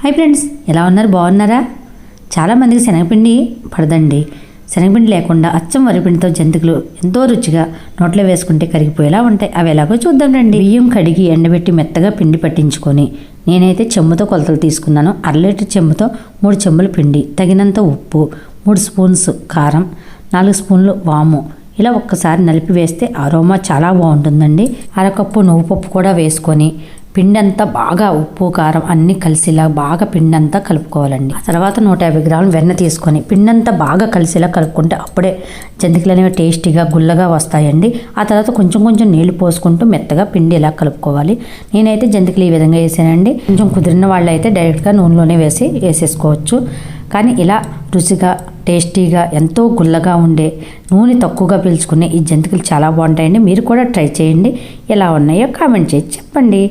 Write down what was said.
Hi friends ఎలా ఉన్నారు? బాగున్నారా? చాలామందికి శనగపిండి పడదండి. శనగపిండి లేకుండా అచ్చం వరిపిండితో జంతికలు ఎంతో రుచిగా నోట్లో వేసుకుంటే కరిగిపోయేలా ఉంటాయి. అవి ఎలాగో చూద్దాం రండి. బియ్యం కడిగి ఎండబెట్టి మెత్తగా పిండి పట్టించుకొని నేనైతే చెంబుతో కొలతలు తీసుకున్నాను. అర లీటర్ చెంబుతో మూడు చెంబుల పిండి తగినంత ఉప్పు మూడు స్పూన్స్ కారం నాలుగు స్పూన్లు వాము. ఇలా ఒక్కసారి నలిపి వేస్తే అరోమా చాలా బాగుంటుందండి. అరకప్పు నువ్వు పప్పు కూడా వేసుకొని పిండి అంతా బాగా ఉప్పు కారం అన్నీ కలిసేలా బాగా పిండి అంతా కలుపుకోవాలండి. ఆ తర్వాత నూట యాభై గ్రాములు వెన్న తీసుకొని పిండంతా బాగా కలిసేలా కలుపుకుంటే అప్పుడే జంతికలు అనేవి టేస్టీగా గుల్లగా వస్తాయండి. ఆ తర్వాత కొంచెం కొంచెం నీళ్ళు పోసుకుంటూ మెత్తగా పిండి ఇలా కలుపుకోవాలి. నేనైతే జంతికలు ఈ విధంగా వేసానండి. కొంచెం కుదిరిన వాళ్ళు అయితే డైరెక్ట్గా నూనెలోనే వేసి వేసేసుకోవచ్చు. కానీ ఇలా రుచిగా టేస్టీగా ఎంతో గుల్లగా ఉండే నూనె తక్కువగా పీల్చుకునే ఈ జంతికలు చాలా బాగుంటాయండి. మీరు కూడా ట్రై చేయండి. ఎలా ఉన్నాయో కామెంట్ చేసి చెప్పండి.